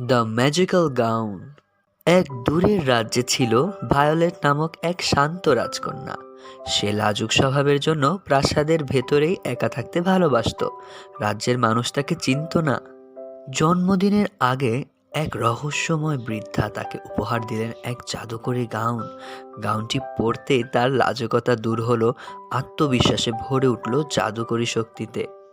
The magical gown. এক দূরের রাজ্যে ছিল ভায়োলেট নামক এক শান্ত রাজকন্যা। সে লাজুক স্বভাবের জন্য প্রাসাদের ভেতরেই একা থাকতে ভালোবাসতো। রাজ্যের মানুষ তাকে চিনত না। জন্মদিনের আগে এক রহস্যময় বৃদ্ধা তাকে উপহার দিলেন এক জাদুকরী গাউন। গাউনটি পরতেই তার লাজকতা দূর হলো, আত্মবিশ্বাসে ভরে উঠল জাদুকরী শক্তিতে।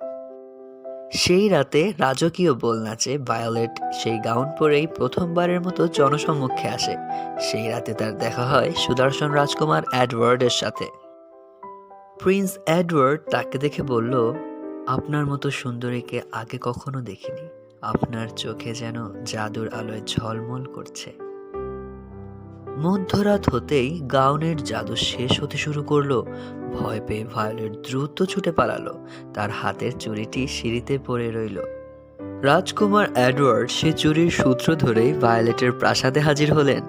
সেই রাতে রাজকীয় বল নাচে ভায়োলেট সেই গাউন পরেই প্রথমবারের মতো জনসম্মুখে আসে। সেই রাতে তার দেখা হয় সুদর্শন রাজকুমার অ্যাডওয়ার্ডের সাথে। প্রিন্স অ্যাডওয়ার্ড তাকে দেখে বলল, আপনার মতো সুন্দরীকে আগে কখনো দেখিনি। আপনার চোখে যেন জাদুর আলোয় ঝলমল করছে। মধ্যরাত হতেই গাউনের জাদু শেষ হতে শুরু করল। ভয় পেয়ে ভায়োলেট দ্রুত ছুটে পালালো। তার হাতের চুরিটি সিঁড়িতে পড়ে রইল। রাজকুমার এডওয়ার্ড সে চুরির সূত্র ধরেই ভায়োলেটের প্রাসাদে হাজির হলেন।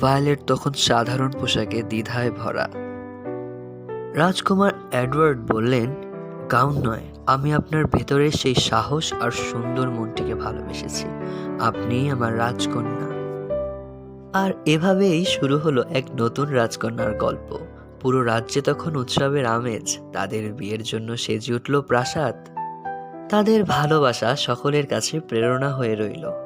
ভায়োলেট তখন সাধারণ পোশাকে দ্বিধায় ভরা। রাজকুমার এডওয়ার্ড বললেন, গাউন নয়, আমি আপনার ভেতরে সেই সাহস আর সুন্দর মনটিকে ভালোবেসেছি। আপনিই আমার রাজকন্যা। আর এভাবেই শুরু হলো এক নতুন রাজকন্যার গল্প। পুরো রাজ্যে তখন উৎসবের আমেজ, তাদের বিয়ের জন্য সেজে উঠল প্রাসাদ। তাদের ভালোবাসা সকলের কাছে প্রেরণা হয়ে রইল।